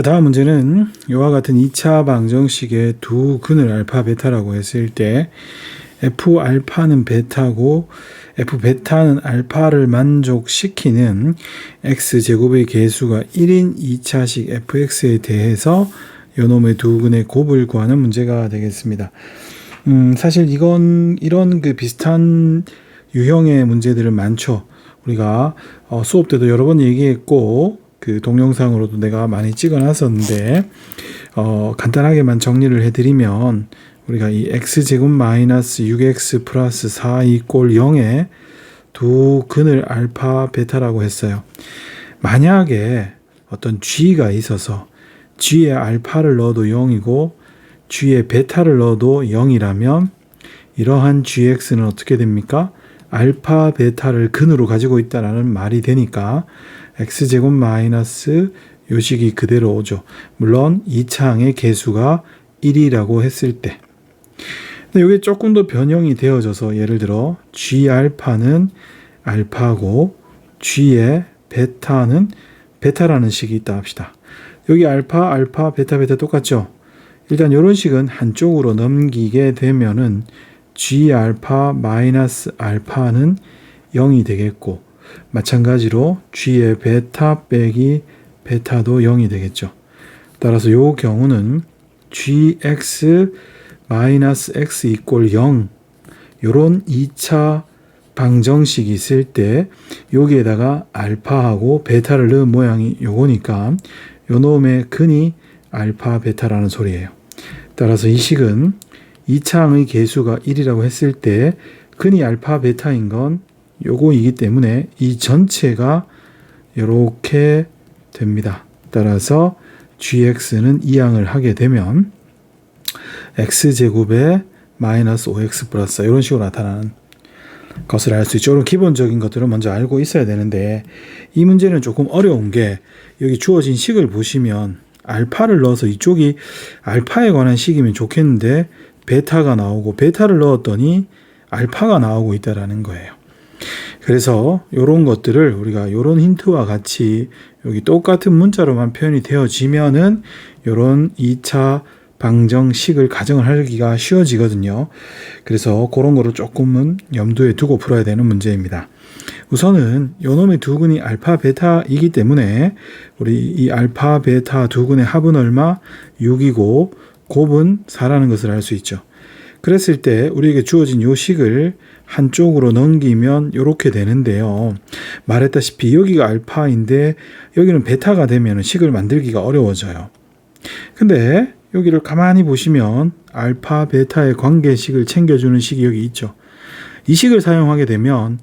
자, 다음 문제는 이와 같은 2차 방정식의 두 근을 알파, 베타라고 했을 때 f 알파는 베타고 f 베타는 알파를 만족시키는 x 제곱의 개수가 1인 2차식 fx에 대해서 요놈의 두 근의 곱을 구하는 문제가 되겠습니다. 음, 사실 이건 이런 그 비슷한 유형의 문제들은 많죠. 우리가 어, 수업 때도 여러 번 얘기했고 그 동영상으로도 내가 많이 찍어놨었는데 어, 간단하게만 정리를 해드리면 우리가 이 x 제곱 마이너스 6x 플러스 4 이꼴 0의 두 근을 알파 베타라고 했어요. 만약에 어떤 g가 있어서 g에 알파를 넣어도 0이고 g에 베타를 넣어도 0이라면 이러한 gx는 어떻게 됩니까? 알파 베타를 근으로 가지고 있다라는 말이 되니까 x제곱 마이너스 요식이 그대로 오죠. 물론 이 창의 개수가 1이라고 했을 때. 근데 이게 조금 더 변형이 되어져서 예를 들어 g 알파는 알파고 g의 베타는 베타라는 식이 있다 합시다. 여기 알파, 알파, 베타, 베타 똑같죠? 일단 이런 식은 한쪽으로 넘기게 되면은 g 알파 마이너스 알파는 0이 되겠고 마찬가지로 g의 베타 빼기 베타도 0이 되겠죠. 따라서 요 경우는 gx 마이너스 x 이꼴 0 요런 2차 방정식이 있을 때 여기에다가 알파하고 베타를 넣은 모양이 요거니까 요 놈의 근이 알파 베타라는 소리예요. 따라서 이 식은 2차항의 개수가 1이라고 했을 때 근이 알파 베타인 건 요거이기 때문에 이 전체가 이렇게 됩니다. 따라서 gx는 이항을 하게 되면 x제곱에 마이너스 5x 플러스 이런 식으로 나타나는 것을 알 수 있죠. 이런 기본적인 것들을 먼저 알고 있어야 되는데 이 문제는 조금 어려운 게 여기 주어진 식을 보시면 알파를 넣어서 이쪽이 알파에 관한 식이면 좋겠는데 베타가 나오고 베타를 넣었더니 알파가 나오고 있다라는 거예요. 그래서 이런 것들을 우리가 이런 힌트와 같이 여기 똑같은 문자로만 표현이 되어지면은 이런 2차 방정식을 가정을 하기가 쉬워지거든요. 그래서 그런 거를 조금은 염두에 두고 풀어야 되는 문제입니다. 우선은 요놈의 두 근이 알파 베타이기 때문에 우리 이 알파 베타 두 근의 합은 얼마? 6이고 곱은 4라는 것을 알 수 있죠. 그랬을 때 우리에게 주어진 요 식을 한쪽으로 넘기면 이렇게 되는데요. 말했다시피 여기가 알파인데 여기는 베타가 되면 식을 만들기가 어려워져요. 근데 여기를 가만히 보시면 알파 베타의 관계식을 챙겨주는 식이 여기 있죠. 이 식을 사용하게 되면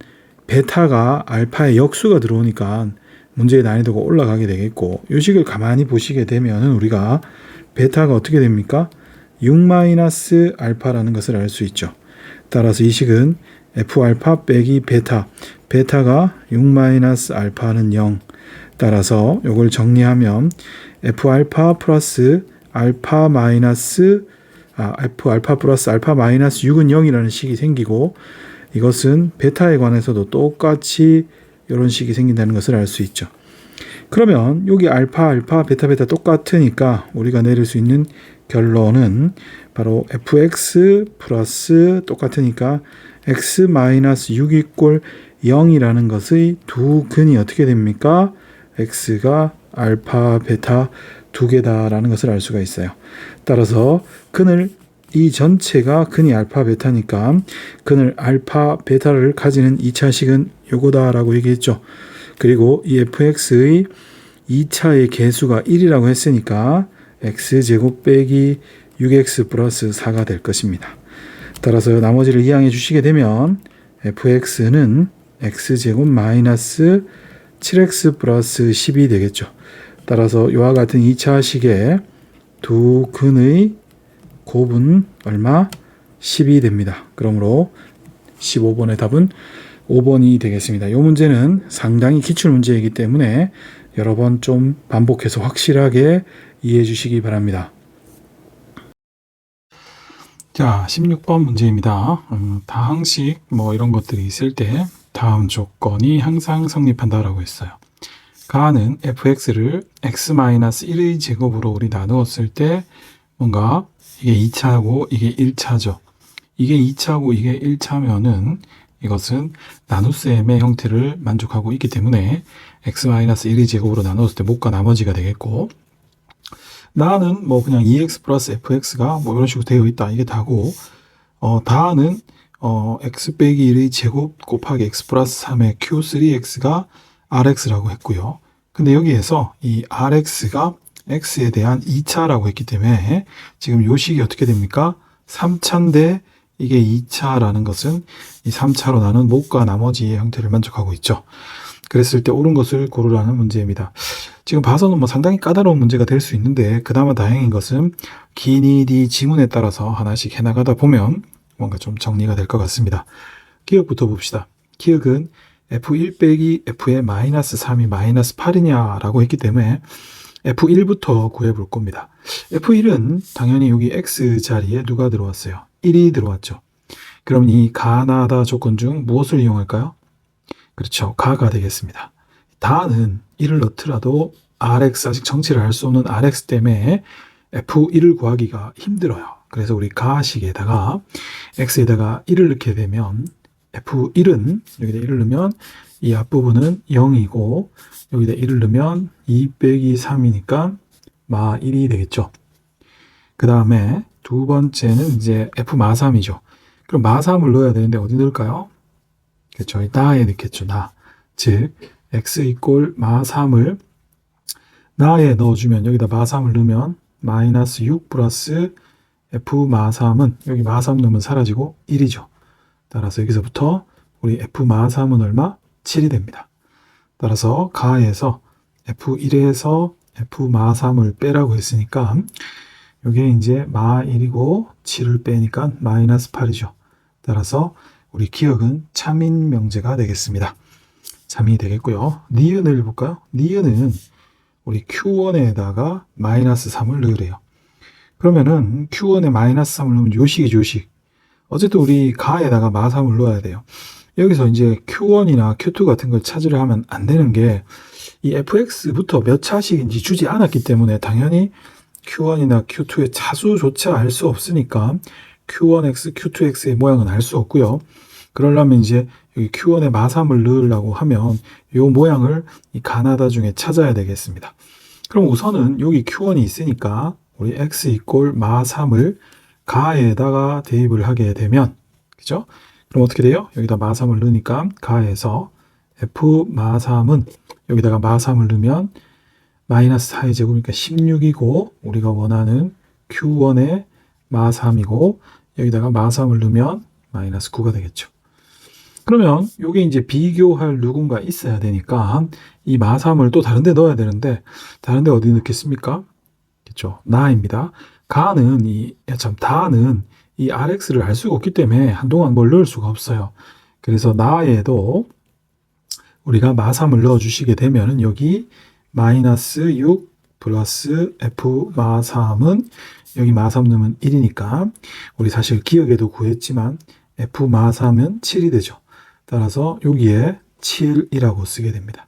베타가 알파의 역수가 들어오니까 문제의 난이도가 올라가게 되겠고 이 식을 가만히 보시게 되면 우리가 베타가 어떻게 됩니까? 6 알파라는 것을 알 수 있죠. 따라서 이 식은 f 알파 빼기 베타 베타가 6 알파는 0 따라서 이걸 정리하면 f 알파 플러스 알파 마이너스 아, f 알파 플러스 알파 마이너스 6은 0이라는 식이 생기고 이것은 베타에 관해서도 똑같이 이런 식이 생긴다는 것을 알 수 있죠. 그러면 여기 알파, 알파, 베타, 베타 똑같으니까 우리가 내릴 수 있는 결론은 바로 fx 플러스 똑같으니까 x 마이너스 6 이꼴 0이라는 것의 두 근이 어떻게 됩니까? x가 알파, 베타 두 개다라는 것을 알 수가 있어요. 따라서 근을 이 전체가 근이 알파 베타니까 근을 알파 베타를 가지는 2차식은 요거다라고 얘기했죠. 그리고 이 fx의 2차의 개수가 1이라고 했으니까 x제곱 빼기 6x 플러스 4가 될 것입니다. 따라서 나머지를 이항해 주시게 되면 fx는 x제곱 마이너스 7x 플러스 10이 되겠죠. 따라서 이와 같은 2차 식의 두 근의 곱은 얼마? 10이 됩니다. 그러므로 15번의 답은 5번이 되겠습니다. 이 문제는 상당히 기출 문제이기 때문에 여러 번 좀 반복해서 확실하게 이해해 주시기 바랍니다. 자, 16번 문제입니다. 음, 다항식 뭐 이런 것들이 있을 때 다음 조건이 항상 성립한다라고 했어요. 가는 fx를 x-1의 제곱으로 우리 나누었을 때 뭔가 이게 2차고 이게 1차죠. 이게 2차고 이게 1차면은 이것은 나눗셈의 형태를 만족하고 있기 때문에 x-1의 제곱으로 나누었을 때 못과 나머지가 되겠고 나는 뭐 그냥 2x 플러스 fx가 뭐 이런 식으로 되어 있다 이게 다고 어 다는 어 x 빼기 1의 제곱 곱하기 x 플러스 3의 q3x가 rx라고 했고요. 근데 여기에서 이 rx가 x에 대한 2차라고 했기 때문에 지금 요 식이 어떻게 됩니까? 3차인데 이게 2차라는 것은 이 3차로 나눈 못과 나머지의 형태를 만족하고 있죠. 그랬을 때 옳은 것을 고르라는 문제입니다. 지금 봐서는 뭐 상당히 까다로운 문제가 될 수 있는데 그나마 다행인 것은 기니디 지문에 따라서 하나씩 해나가다 보면 뭔가 좀 정리가 될 것 같습니다. 기억부터 봅시다. 기억은 F1 빼기 F의 마이너스 3이 마이너스 8이냐라고 했기 때문에 F1부터 구해볼 겁니다. F1은 당연히 여기 X 자리에 누가 들어왔어요? 1이 들어왔죠. 그럼 이 가나다 조건 중 무엇을 이용할까요? 그렇죠. 가가 되겠습니다. 다는 1을 넣더라도 RX 아직 정치를 할 수 없는 RX 때문에 F1을 구하기가 힘들어요. 그래서 우리 가식에다가 X에다가 1을 넣게 되면 F1은 여기다 1을 넣으면 이 앞부분은 0이고 여기다 1을 넣으면 2 빼기 3이니까 마 1이 되겠죠. 그 다음에 두 번째는 이제 F 마 3이죠. 그럼 마 3을 넣어야 되는데 어디 넣을까요? 이 나에 넣겠죠. 나. 즉 x 이꼴 마 3을 나에 넣어주면 여기다 마 3을 넣으면 마이너스 6 플러스 f 마 3은 여기 마 3 넣으면 사라지고 1이죠. 따라서 여기서부터 우리 f 마 3은 얼마? 7이 됩니다. 따라서 가에서 f1에서 f 마 3을 빼라고 했으니까 이게 이제 마 1이고 7을 빼니까 마이너스 8이죠. 따라서 우리 기억은 참인 명제가 되겠습니다. 참이 되겠고요. 니은을 볼까요? 니은은 우리 Q1에다가 마이너스 3을 넣으래요. 그러면은 Q1에 마이너스 3을 넣으면 요식이 요식. 어쨌든 우리 가에다가 마3을 넣어야 돼요. 여기서 이제 Q1이나 Q2 같은 걸 찾으려 하면 안 되는 게 이 fx부터 몇 차식인지 주지 않았기 때문에 당연히 Q1이나 Q2의 차수조차 알 수 없으니까 Q1x, Q2x의 모양은 알 수 없고요. 그러려면 이제 여기 Q1에 마3을 넣으려고 하면 이 모양을 이 가나다 중에 찾아야 되겠습니다. 그럼 우선은 여기 Q1이 있으니까 우리 x 이꼴 마3을 가에다가 대입을 하게 되면 그죠? 그럼 어떻게 돼요? 여기다 마3을 넣으니까 가에서 f 마3은 여기다가 마3을 넣으면 마이너스 4의 제곱이니까 16이고 우리가 원하는 Q1의 마3이고 여기다가 마3을 넣으면 마이너스 9가 되겠죠. 그러면 요게 이제 비교할 누군가 있어야 되니까 이 마3을 또 다른 데 넣어야 되는데 다른 데 어디 넣겠습니까? 그렇죠. 나입니다. 가는 이, 참, 다는 이 RX를 알 수가 없기 때문에 한동안 뭘 넣을 수가 없어요. 그래서 나에도 우리가 마3을 넣어 주시게 되면은 여기 마이너스 6 플러스 F 마3은 여기 마3 넣으면 1이니까 우리 사실 기억에도 구했지만 F 마3은 7이 되죠. 따라서 여기에 7이라고 쓰게 됩니다.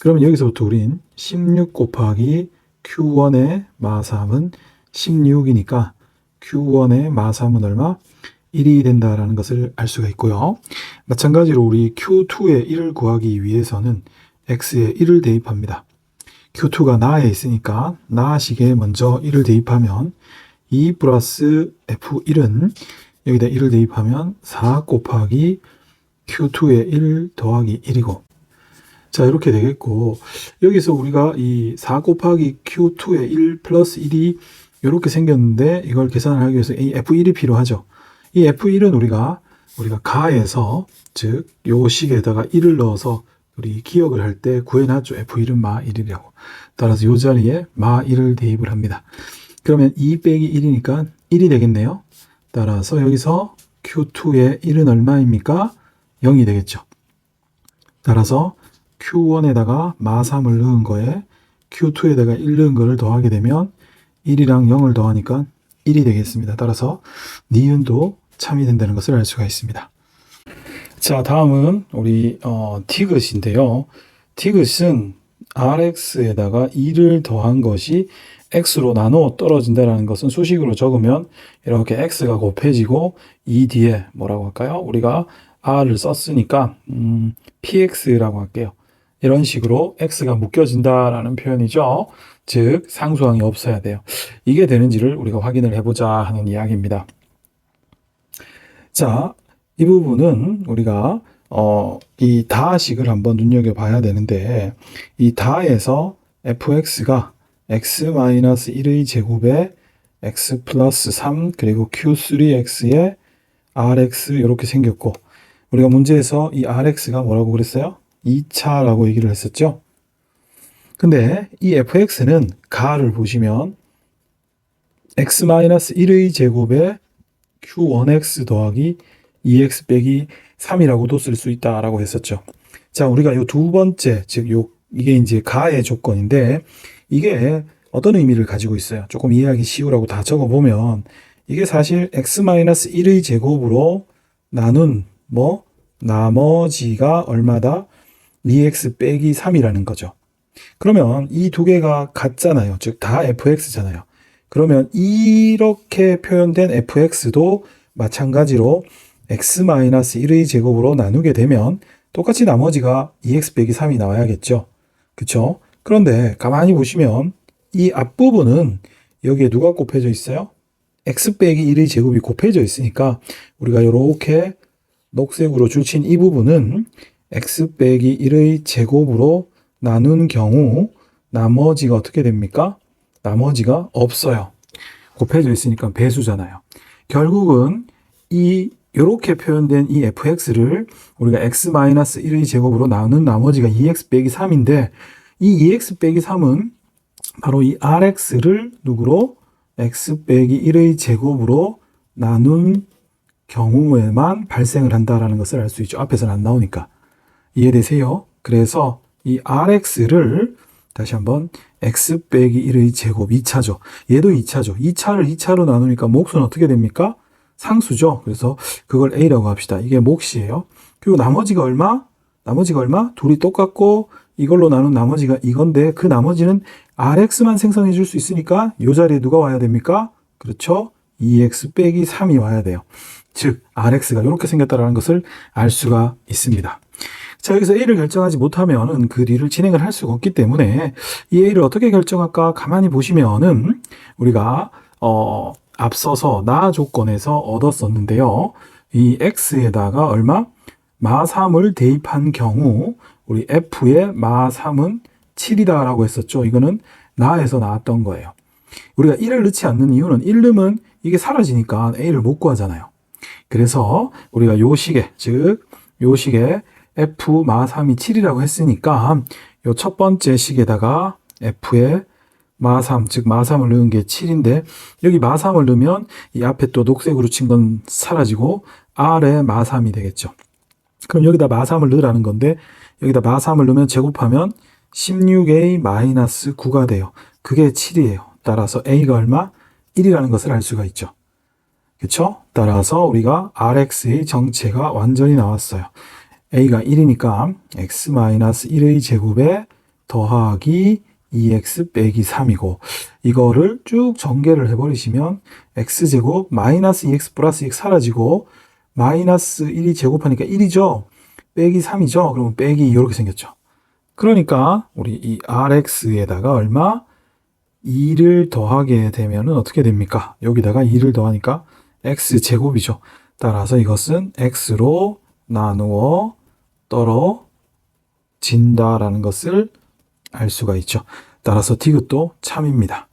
그러면 여기서부터 우린 16 곱하기 Q1의 마3은 16이니까 Q1의 마3은 얼마? 1이 된다라는 것을 알 수가 있고요. 마찬가지로 우리 Q2의 1을 구하기 위해서는 X에 1을 대입합니다. Q2가 나에 있으니까 나식에 먼저 1을 대입하면 2 플러스 F1은 여기다 1을 대입하면 4 곱하기 Q2의 1 더하기 1이고 자 이렇게 되겠고 여기서 우리가 이 4 곱하기 Q2의 1 플러스 1이 이렇게 생겼는데 이걸 계산을 하기 위해서 이 F1이 필요하죠. 이 F1은 우리가 우리가 가에서 즉 요 식에다가 1을 넣어서 우리 기억을 할 때 구해놨죠. F1은 마 1이라고. 따라서 요 자리에 마 1을 대입을 합니다. 그러면 2 빼기 1이니까 1이 되겠네요. 따라서 여기서 Q2의 1은 얼마입니까? 0이 되겠죠. 따라서 Q1에다가 마3을 넣은 거에 Q2에다가 1 넣은 거를 더하게 되면 1이랑 0을 더하니까 1이 되겠습니다. 따라서 니은도 참이 된다는 것을 알 수가 있습니다. 자, 다음은 우리 어, 티귿인데요. 티귿은 rx에다가 2를 더한 것이 x로 나누어 떨어진다라는 것은 수식으로 적으면 이렇게 x가 곱해지고 이 뒤에 뭐라고 할까요? 우리가 r을 썼으니까 음, px라고 할게요. 이런 식으로 x가 묶여진다라는 표현이죠. 즉 상수항이 없어야 돼요. 이게 되는지를 우리가 확인을 해보자 하는 이야기입니다. 자, 이 부분은 우리가 어, 이 다식을 한번 눈여겨봐야 되는데 이 다에서 fx가 x-1의 제곱에 x 플러스 3 그리고 q3x에 rx 이렇게 생겼고 우리가 문제에서 이 rx가 뭐라고 그랬어요? 2차라고 얘기를 했었죠. 근데 이 fx는 가를 보시면 x-1의 제곱에 q1x 더하기 2x 빼기 3이라고도 쓸 수 있다라고 했었죠. 자, 우리가 요 두 번째, 즉, 요, 이게 이제 가의 조건인데, 이게 어떤 의미를 가지고 있어요? 조금 이해하기 쉬우라고 다 적어 보면, 이게 사실 x-1의 제곱으로 나눈, 뭐, 나머지가 얼마다? 2x 빼기 3이라는 거죠. 그러면 이 두 개가 같잖아요. 즉, 다 fx잖아요. 그러면 이렇게 표현된 fx도 마찬가지로 x-1의 제곱으로 나누게 되면 똑같이 나머지가 2x 빼기 3이 나와야겠죠. 그쵸? 그런데 가만히 보시면 이 앞부분은 여기에 누가 곱해져 있어요? x 빼기 1의 제곱이 곱해져 있으니까 우리가 이렇게 녹색으로 줄친 이 부분은 x 빼기 1의 제곱으로 나눈 경우 나머지가 어떻게 됩니까? 나머지가 없어요. 곱해져 있으니까 배수잖아요. 결국은 이 이렇게 표현된 이 fx를 우리가 x-1의 제곱으로 나눈 나머지가 2x 빼기 3인데 이 2x 빼기 3은 바로 이 rx를 누구로 x 빼기 1의 제곱으로 나눈 경우에만 발생을 한다라는 것을 알 수 있죠. 앞에서는 안 나오니까. 이해되세요? 그래서 이 rx를 다시 한번 x 빼기 1의 제곱 2차죠. 얘도 2차죠. 2차를 2차로 나누니까 몫은 어떻게 됩니까? 상수죠. 그래서 그걸 A라고 합시다. 이게 몫이에요. 그리고 나머지가 얼마? 나머지가 얼마? 둘이 똑같고 이걸로 나눈 나머지가 이건데 그 나머지는 RX만 생성해 줄 수 있으니까 이 자리에 누가 와야 됩니까? 그렇죠. 2X 빼기 3이 와야 돼요. 즉 RX가 이렇게 생겼다는 것을 알 수가 있습니다. 자, 여기서 A를 결정하지 못하면은 그 뒤를 진행을 할 수가 없기 때문에 이 A를 어떻게 결정할까 가만히 보시면은 우리가 어 앞서서 나 조건에서 얻었었는데요. 이 x에다가 얼마? 마3을 대입한 경우 우리 f의 마3은 7이다라고 했었죠. 이거는 나에서 나왔던 거예요. 우리가 1을 넣지 않는 이유는 1 넣으면 이게 사라지니까 a를 못 구하잖아요. 그래서 우리가 요 식에 즉 요 식에 f 마 3이 7이라고 했으니까 요 첫 번째 식에다가 f의 마3, 즉 마3을 넣은 게 7인데 여기 마3을 넣으면 이 앞에 또 녹색으로 친 건 사라지고 R에 마3이 되겠죠. 그럼 여기다 마3을 넣으라는 건데 여기다 마3을 넣으면 제곱하면 16A 마이너스 9가 돼요. 그게 7이에요. 따라서 A가 얼마? 1이라는 것을 알 수가 있죠. 그쵸? 따라서 우리가 RX의 정체가 완전히 나왔어요. A가 1이니까 X-1의 제곱에 더하기 2x 빼기 3이고 이거를 쭉 전개를 해버리시면 x제곱 마이너스 2x 플러스 2x 사라지고 마이너스 1이 제곱하니까 1이죠. 빼기 3이죠. 그러면 빼기 이렇게 생겼죠. 그러니까 우리 이 rx에다가 얼마? 2를 더하게 되면은 어떻게 됩니까? 여기다가 2를 더하니까 x제곱이죠. 따라서 이것은 x로 나누어 떨어진다라는 것을 알 수가 있죠. 따라서 디귿도 참입니다.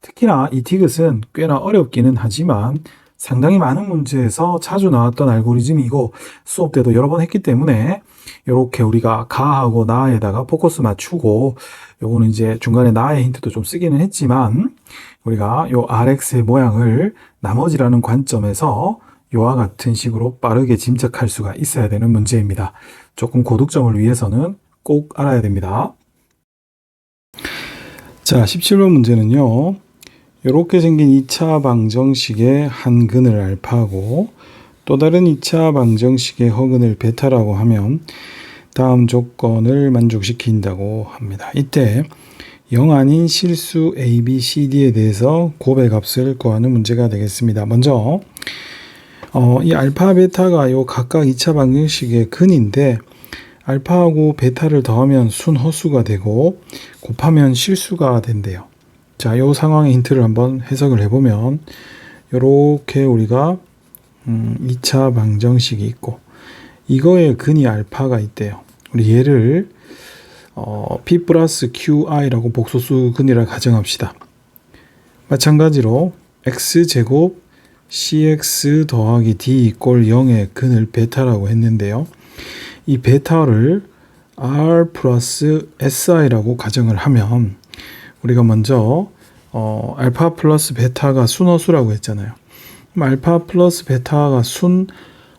특히나 이 디귿은 꽤나 어렵기는 하지만 상당히 많은 문제에서 자주 나왔던 알고리즘이고 수업 때도 여러 번 했기 때문에 이렇게 우리가 가하고 나에다가 포커스 맞추고 요거는 이제 중간에 나의 힌트도 좀 쓰기는 했지만 우리가 요 RX의 모양을 나머지라는 관점에서 요와 같은 식으로 빠르게 짐작할 수가 있어야 되는 문제입니다. 조금 고득점을 위해서는 꼭 알아야 됩니다. 자, 17번 문제는요. 이렇게 생긴 2차 방정식의 한 근을 알파고 또 다른 2차 방정식의 허근을 베타라고 하면 다음 조건을 만족시킨다고 합니다. 이때 0 아닌 실수 A, B, C, D에 대해서 곱의 값을 구하는 문제가 되겠습니다. 먼저 어, 이 알파, 베타가 요 각각 2차 방정식의 근인데 알파하고 베타를 더하면 순허수가 되고 곱하면 실수가 된대요. 자, 요 상황의 힌트를 한번 해석을 해보면 요렇게 우리가 음, 2차 방정식이 있고 이거의 근이 알파가 있대요. 우리 얘를 어, p 플러스 qi라고 복소수 근이라 가정합시다. 마찬가지로 x 제곱 cx 더하기 d 이꼴 0의 근을 베타라고 했는데요. 이 베타를 r 플러스 si라고 가정을 하면 우리가 먼저 어, 알파 플러스 베타가 순허수라고 했잖아요. 그럼 알파 플러스 베타가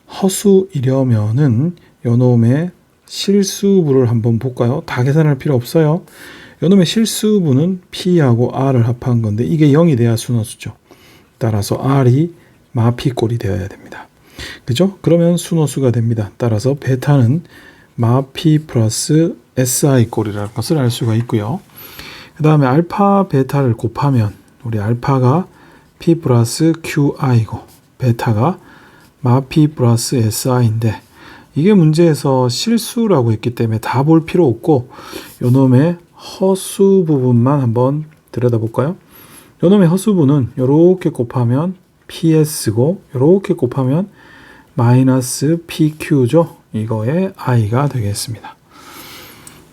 순허수이려면은 요놈의 실수부를 한번 볼까요? 다 계산할 필요 없어요. 요놈의 실수부는 P하고 R을 합한 건데 이게 0이 돼야 순허수죠. 따라서 R이 마피꼴이 되어야 됩니다. 그죠? 그러면 순허수가 됩니다. 따라서 베타는 마피 플러스 SI 꼴이라는 것을 알 수가 있고요. 그 다음에 알파 베타를 곱하면 우리 알파가 P 플러스 QI고 베타가 마피 플러스 SI인데 이게 문제에서 실수라고 했기 때문에 다 볼 필요 없고 요놈의 허수 부분만 한번 들여다볼까요? 요놈의 허수부는 이렇게 곱하면 PS고 이렇게 곱하면 마이너스 PQ죠. 이거의 I가 되겠습니다.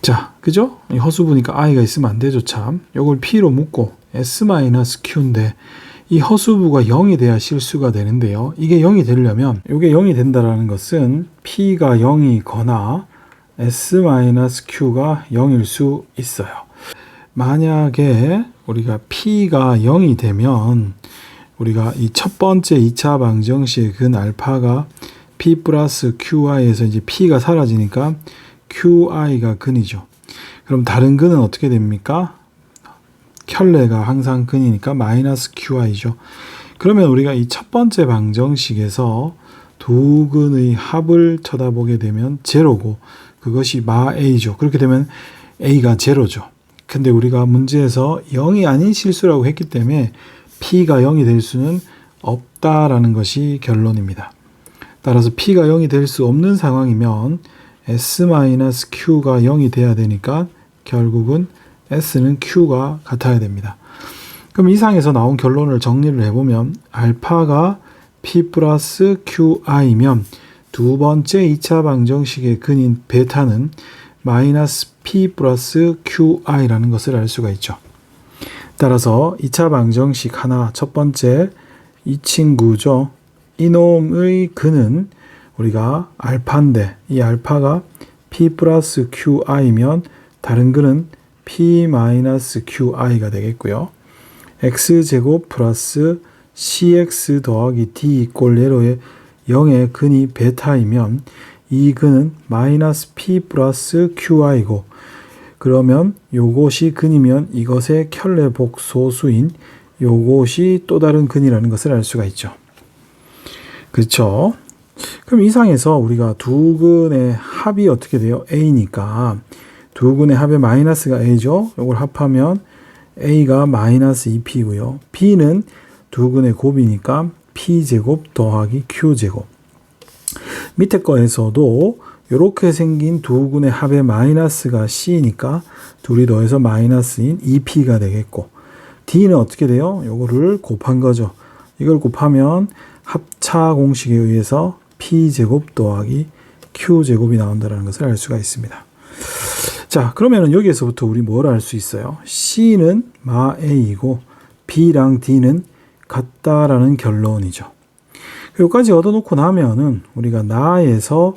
자, 그죠? 이 허수부니까 I가 있으면 안 되죠, 참. 요걸 P로 묶고 S-Q인데 이 허수부가 0이 돼야 실수가 되는데요. 이게 0이 되려면 이게 0이 된다라는 것은 P가 0이거나 S-Q가 0일 수 있어요. 만약에 우리가 P가 0이 되면 우리가 이 첫 번째 2차 방정식 근 알파가 P 플러스 QI에서 이제 P가 사라지니까 QI가 근이죠. 그럼 다른 근은 어떻게 됩니까? 켤레가 항상 근이니까 마이너스 QI죠. 그러면 우리가 이 첫 번째 방정식에서 두 근의 합을 쳐다보게 되면 제로고 그것이 마 A죠. 그렇게 되면 A가 제로죠. 근데 우리가 문제에서 0이 아닌 실수라고 했기 때문에 P가 0이 될 수는 없다라는 것이 결론입니다. 따라서 P가 0이 될 수 없는 상황이면 S-Q가 0이 돼야 되니까 결국은 S는 Q가 같아야 됩니다. 그럼 이상에서 나온 결론을 정리를 해보면 알파가 P 플러스 QI면 두 번째 2차 방정식의 근인 베타는 마이너스 P 플러스 QI라는 것을 알 수가 있죠. 따라서 2차 방정식 하나 첫 번째 이 친구죠. 이놈의 근은 우리가 알파인데 이 알파가 P 플러스 QI면 다른 근은 P 마이너스 QI가 되겠고요. X제곱 플러스 CX 더하기 D 이꼴 예로의 0의 근이 베타이면 이 근은 마이너스 P 플러스 QI고 그러면 요것이 근이면 이것의 켤레복 소수인 요것이 또 다른 근이라는 것을 알 수가 있죠. 그렇죠? 그럼 이상에서 우리가 두 근의 합이 어떻게 돼요? A니까 두 근의 합의 마이너스가 A죠. 이걸 합하면 A가 마이너스 2P고요. B는 두 근의 곱이니까 P제곱 더하기 Q제곱. 밑에 거에서도 이렇게 생긴 두 근의 합의 마이너스가 C니까 둘이 더해서 마이너스인 2P가 되겠고 D는 어떻게 돼요? 요거를 곱한 거죠. 이걸 곱하면 합차 공식에 의해서 P제곱 더하기 Q제곱이 나온다는 것을 알 수가 있습니다. 자, 그러면은 여기에서부터 우리 뭘 알 수 있어요? C는 마 A이고 B랑 D는 같다라는 결론이죠. 여기까지 얻어놓고 나면은 우리가 나에서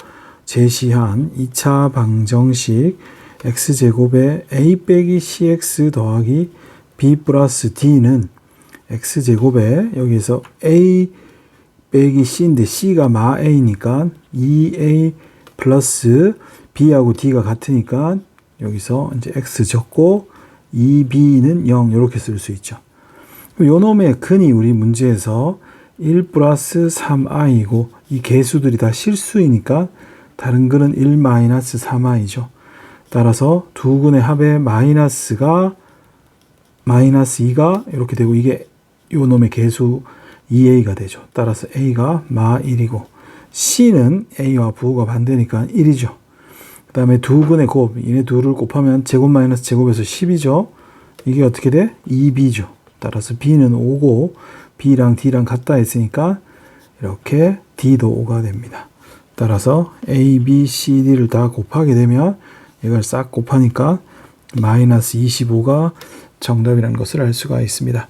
제시한 2차 방정식 x제곱에 a 빼기 cx 더하기 b 플러스 d는 x제곱에 여기서 a 빼기 c인데 c가 마 a니까 2a 플러스 b하고 d가 같으니까 여기서 이제 x 적고 2b는 0 이렇게 쓸 수 있죠. 요 놈의 근이 우리 문제에서 1 플러스 3i이고 이 개수들이 다 실수이니까 다른 근은 1 마이너스 3i죠. 따라서 두 근의 합의 마이너스가 마이너스 2가 이렇게 되고 이게 요 놈의 개수 2a가 되죠. 따라서 a가 마 1이고 c는 a와 부호가 반대니까 1이죠. 그 다음에 두 근의 곱, 얘네 둘을 곱하면 제곱 마이너스 제곱에서 10이죠. 이게 어떻게 돼? 2b죠. 따라서 b는 5고 b랑 d랑 같다 했으니까 이렇게 d도 5가 됩니다. 따라서 a, b, c, d를 다 곱하게 되면 이걸 싹 곱하니까 마이너스 25가 정답이라는 것을 알 수가 있습니다.